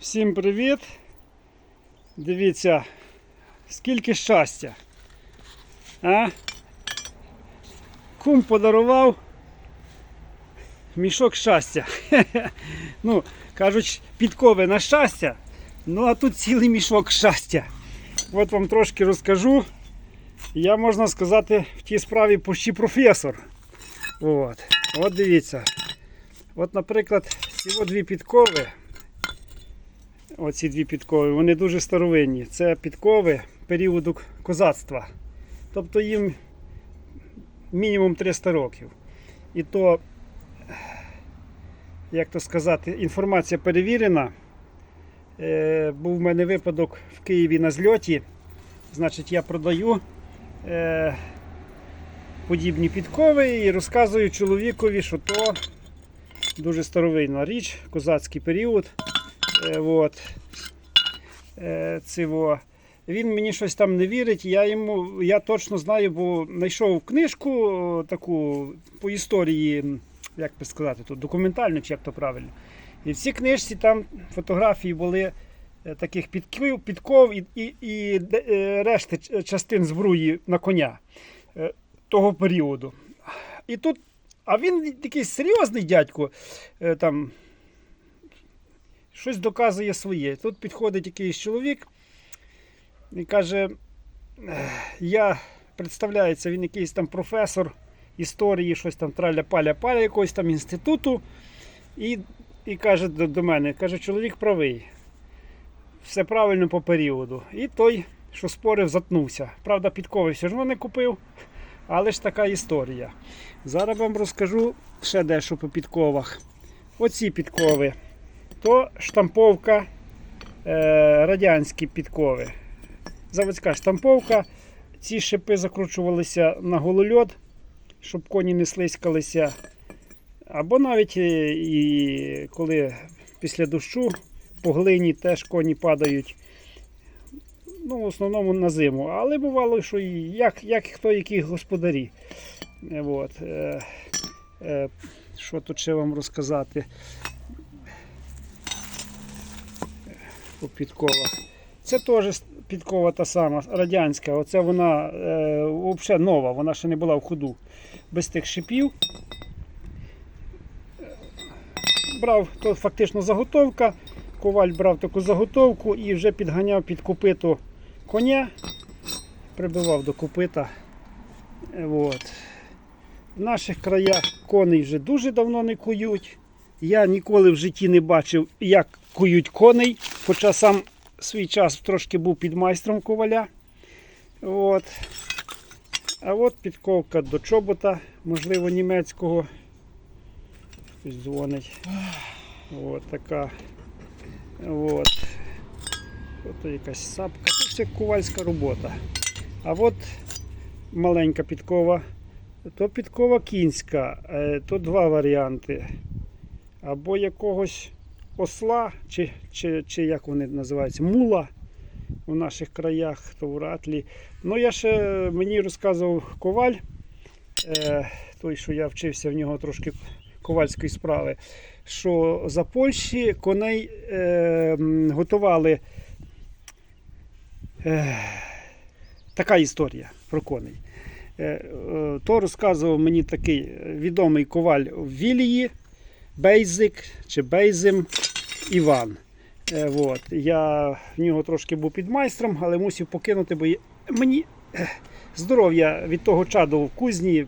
Всім привіт! Дивіться, скільки щастя. А? Кум подарував мішок щастя. ну, кажуть, підкови на щастя. Ну, а тут цілий мішок щастя. От вам трошки розкажу. Я, можна сказати, в тій справі почти професор. От, От дивіться. От, наприклад, ці дві підкови. Оці дві підкови, вони дуже старовинні. Це підкови періоду козацтва. Тобто їм мінімум 300 років. І то, як то сказати, інформація перевірена. Е, був в мене випадок в Києві на зльоті. Значить, я продаю е, подібні підкови і розказую чоловікові, що то дуже старовинна річ, козацький період. Е, от. Е. Він мені щось там не вірить. Я йому, я точно знаю, бо знайшов книжку таку по історії, як би сказати, тут документальну, чи як то правильно. І в цій книжці там фотографії були е, таких підків, підков і, і, і е, решти частин збруї на коня того періоду. І тут, а він такий серйозний дядько, там щось доказує своє. Тут підходить якийсь чоловік і каже: я представляється, він якийсь там професор історії, щось там траля-паля-паля якогось там інституту. І, і каже до, до мене, каже, чоловік правий. Все правильно по періоду. І той, що спорив, затнувся. Правда, підкови все одно не купив, але ж така історія. Зараз вам розкажу ще дещо по підковах. Оці підкови то штамповка е, радянські підкови. Заводська штамповка. Ці шипи закручувалися на голольот, щоб коні не слизькалися. Або навіть е, і коли після дощу по глині теж коні падають. Ну, в основному на зиму. Але бувало, що як, як хто які господарі. Е, От. Що тут ще вам розказати? Підковах. Це теж підкова та сама, радянська. Оце вона е, взагалі нова, вона ще не була в ходу. Без тих шипів. Брав то фактично заготовка. Коваль брав таку заготовку і вже підганяв під копито коня, прибивав до копита. Е, От. В наших краях коней вже дуже давно не кують. Я ніколи в житті не бачив, як кують коней, хоча сам свій час трошки був під майстром коваля. От. А от підковка до чобота, можливо, німецького. Хтось дзвонить. От така. От. Ото якась сапка. Це все ковальська робота. А от маленька підкова. То підкова кінська, е, то два варіанти. Або якогось осла, чи, чи, чи як вони називаються, мула у наших краях, то в ратлі. Ну, я ще мені розказував коваль, е, той, що я вчився в нього трошки ковальської справи, що за Польщі коней е, готували. Е, така історія про коней. Е, е, то розказував мені такий відомий коваль в Вілії. Бейзик чи Бейзим Іван. Е. Я в нього трошки був під майстром, але мусив покинути, бо мені е, здоров'я від того чаду в кузні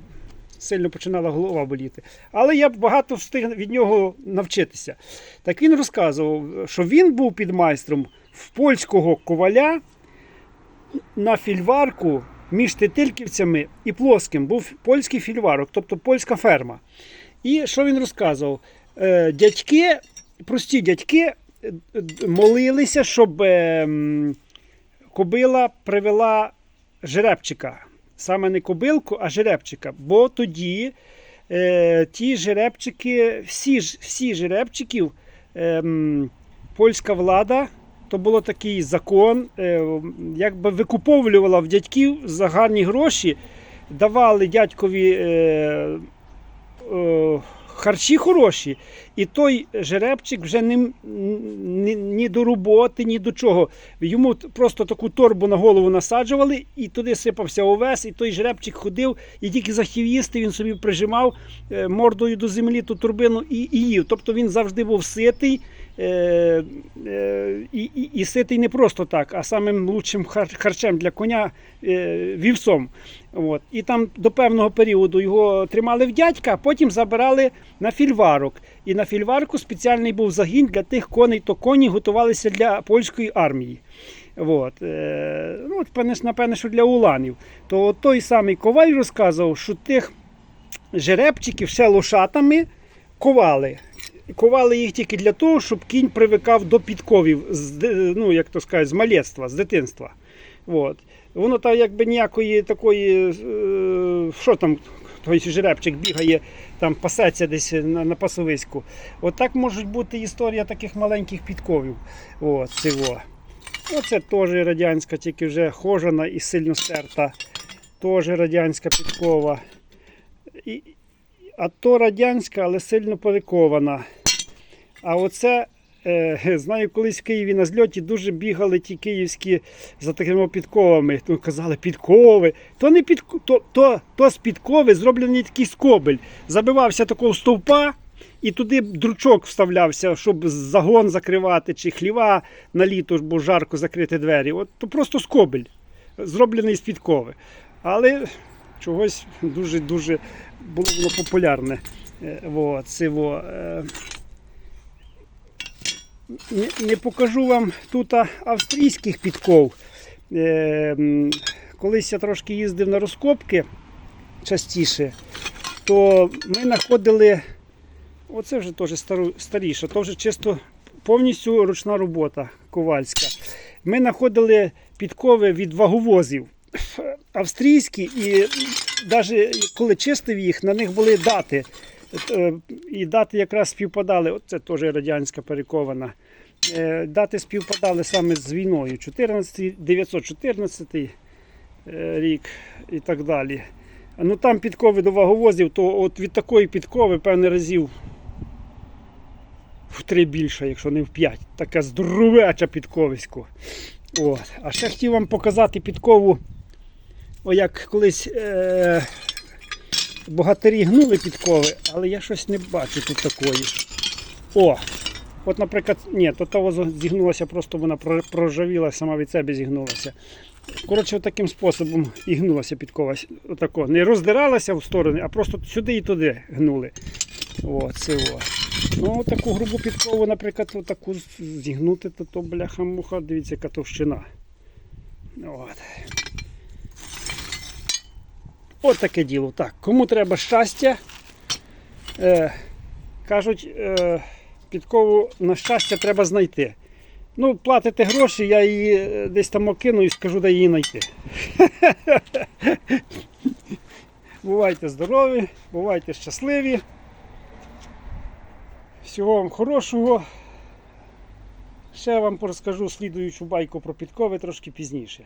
сильно починала голова боліти. Але я багато встиг від нього навчитися. Так він розказував, що він був під майстром в польського коваля на фільварку між Тетильківцями і Плоским. Був польський фільварок, тобто польська ферма. І що він розказував? Е, Дядьки, прості дядьки е, молилися, щоб е, кобила привела жеребчика. Саме не кобилку, а жеребчика. Бо тоді е, ті жеребчики, всі, всі жеребчиків, е, польська влада, то було такий закон, е, якби викуповувала в дядьків за гарні гроші, давали дядькові. Е, е, харчі хороші. І той жеребчик вже не, м- ні, ні до роботи, ні до чого. Йому просто таку торбу на голову насаджували, і туди сипався овес, і той жеребчик ходив, і тільки захотів їсти, він собі прижимав е, мордою до землі ту турбину і, і їв. Тобто він завжди був ситий. Е, е, і, і, і ситий не просто так, а самим лучшим харчем для коня е, вівсом. От. І там до певного періоду його тримали в дядька, а потім забирали на фільварок. І на фільварку спеціальний був загін для тих коней, то коні готувалися для польської армії. От. Ну, напевне, що для уланів. То той самий коваль розказував, що тих жеребчиків ще лошатами ковали. Ковали їх тільки для того, щоб кінь привикав до підковів, з, ну, як то сказати, з малєтства, з дитинства. От. Воно там якби ніякої такої, е, що там, той жеребчик бігає, там пасеться десь на, на пасовиську. От так може бути історія таких маленьких підковів. От, цього. Оце теж радянська, тільки вже хожена і сильно стерта. Теж радянська підкова. І, а то радянська, але сильно перекована. А оце, е, знаю, колись в Києві на зльоті дуже бігали ті київські за такими підковами. То казали підкови. То не під, то, то, то з підкови зроблений такий скобель. Забивався такого стовпа. І туди дручок вставлявся, щоб загон закривати, чи хліва на літо, бо жарко закрити двері. От то просто скобель, зроблений з підкови. Але чогось дуже-дуже було воно популярне. Е, Во, це, во, е. Не, покажу вам тут австрійських підков. Е, колись я трошки їздив на розкопки частіше, то ми знаходили. Оце вже теж старіше, то вже чисто повністю ручна робота ковальська. Ми знаходили підкови від ваговозів австрійські, і навіть коли чистив їх, на них були дати. Е, І дати якраз співпадали. Оце теж радянська перекована. Е, Дати співпадали саме з війною. 14, 914 е, рік і так далі. Ну там підкови до ваговозів, то от від такої підкови певне разів в три більше, якщо не в п'ять. Така здоровеча підковисько. От. А ще хотів вам показати підкову, о, як колись е- богатирі гнули підкови, але я щось не бачу тут такої. О! От, наприклад, ні, то того зігнулося, просто вона про- проржавіла, сама від себе зігнулася. Коротше, таким способом і гнулася підкова. Отако. Не роздиралася в сторони, а просто сюди і туди гнули. О, це о. Ну, таку грубу підкову, наприклад, таку зігнути, то, то бляха-муха, дивіться, яка товщина. От. От таке діло. Так, кому треба щастя, е, кажуть, е, підкову на щастя треба знайти. Ну, платите гроші, я її е, десь там окину і скажу, де її знайти. Бувайте здорові, бувайте щасливі. Всього вам хорошого. Ще вам розкажу слідуючу байку про підкови трошки пізніше.